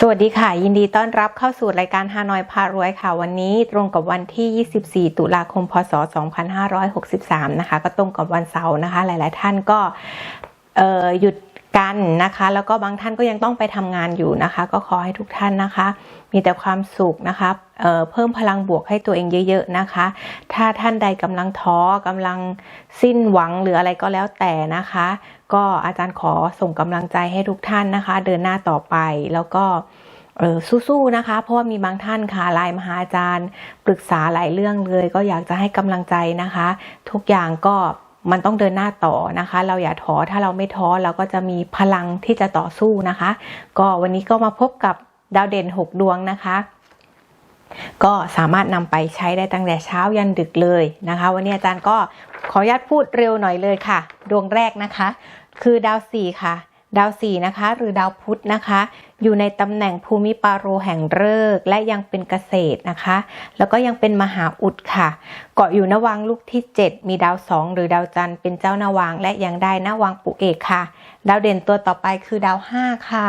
สวัสดีค่ะ ยินดีต้อนรับเข้าสู่รายการฮานอยพารวยค่ะ วันนี้ตรงกับวันที่ 24 ตุลาคม พศ 2563 นะคะ ก็ตรงกับวันเสาร์นะคะ หลาย ๆ ท่านก็หยุด กันนะคะ แล้วก็บางท่านก็ยังต้องไปทำงานอยู่นะคะ ก็ขอให้ทุกท่านนะคะ มีแต่ความสุขนะคะเเพิ่มพลังบวกให้ตัวเองเยอะ ๆนะคะ ถ้าท่านใดกำลังท้อกำลังสิ้นหวังหรืออะไรก็แล้วแต่นะคะ ก็อาจารย์ขอส่งกำลังใจให้ทุกท่านนะคะ เดินหน้าต่อไปแล้วก็เออสู้ๆนะคะ เพราะว่ามีบางท่านค่ะไลน์มาหาอาจารย์ ปรึกษาหลายเรื่องเลย ก็อยากจะให้กำลังใจนะคะ ทุกอย่างก็ มันต้องเดินหน้าต่อนะคะ เราอย่าท้อถ้าเราไม่ท้อเราก็จะมีพลังที่จะต่อสู้นะคะ ก็วันนี้ก็มาพบกับดาวเด่น 6 ดวงนะคะก็สามารถนำไปใช้ได้ตั้งแต่เช้ายันดึกเลยนะคะ วันนี้อาจารย์ก็ขออนุญาตพูดเร็วหน่อยเลยค่ะ ดวงแรกนะคะ คือดาวสี่ค่ะ ดาวสี่นะคะ หรือดาวพุธนะคะ อยู่ในตำแหน่งภูมิปาโรแห่งฤกษ์และยังเป็นเกษตรนะคะ แล้วก็ยังเป็นมหาอุดค่ะ เกาะอยู่นวังลูกที่ 7 มีดาวสองหรือดาวจันทร์เป็นเจ้านวังและยังได้นวังปุเอกค่ะ ดาวเด่นตัวต่อไปคือดาวห้าค่ะ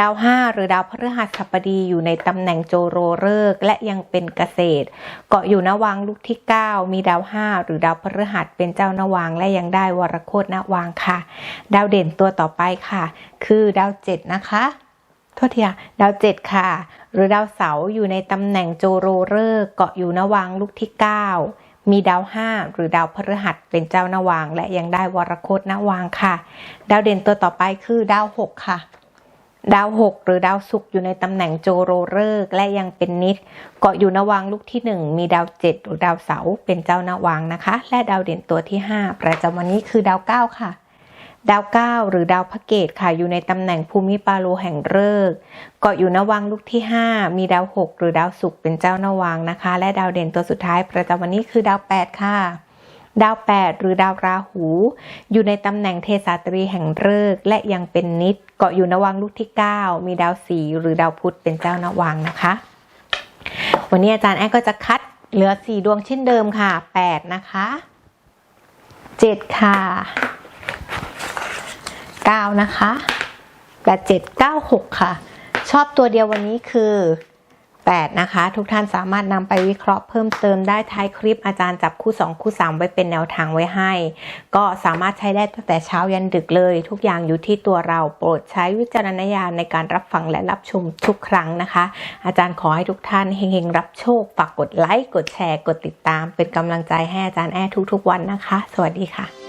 ดาวห้าหรือดาวพฤหัสบดีอยู่ในตำแหน่งโจโรฤกและยังเป็นเกษตร เกาะอยู่นวังลูกที่ 9 มีดาวห้าหรือดาวพฤหัสเป็นเจ้านวังและยังได้วรโคตนวังค่ะ ดาวเด่นตัวต่อไปค่ะ คือดาวเจ็ดนะคะโทษทีค่ะดาวเจ็ดค่ะ หรือดาวเสาร์อยู่ในตำแหน่งโจโรฤกเกาะอยู่นวังลูกที่ 9 มีดาวห้าหรือดาวพฤหัสเป็นเจ้านวังและยังได้วรโคตนวังค่ะ ดาวเด่นตัวต่อไปคือดาวหกค่ะ ดาวหกหรือดาวศุกร์อยู่ในตำแหน่งโจโรฤกษ์และยังเป็นนิดเกาะอยู่นวังลูกที่หนึ่งมีดาวเจ็ดหรือดาวเสาเป็นเจ้านวังนะคะ และดาวเด่นตัวที่ห้าประจำวันนี้คือดาวเก้าค่ะ ดาวเก้าหรือดาวพระเกตค่ะอยู่ในตำแหน่งภูมิปาโลแห่งฤกษ์เกาะอยู่นวังลูกที่ห้ามีดาวหกหรือดาวศุกร์เป็นเจ้านวังนะคะ และดาวเด่นตัวสุดท้ายประจำวันนี้คือดาวแปดค่ะ ดาว8หรือดาวราหู อยู่ในตำแหน่งเทสาตรีแห่งฤกษ์และยังเป็นนิดเกาะอยู่นวังลูกที่ 9 มีดาวสีหรือดาวพุธเป็นเจ้านวังนะคะ วันนี้อาจารย์แอนก็จะคัดเหลือ4ดวงเช่นเดิมค่ะ8นะคะ7ค่ะ9นะคะ8 7 9 6ค่ะ ชอบตัวเดียววันนี้คือ 8 นะคะ ทุกท่านสามารถนำไปวิเคราะห์เพิ่มเติมได้ท้ายคลิปอาจารย์จับคู่ 2 คู่ 3 ไว้เป็นแนวทางไว้ให้ ก็สามารถใช้ได้ตั้งแต่เช้ายันดึกเลย ทุกอย่างอยู่ที่ตัวเราโปรดใช้วิจารณญาณในการรับฟังและรับชมทุกครั้งนะคะ อาจารย์ขอให้ทุกท่านเฮงๆ รับโชคฝากกดไลค์กดแชร์ กดติดตาม เป็นกำลังใจให้อาจารย์แอร์ทุกๆวันนะคะ สวัสดีค่ะ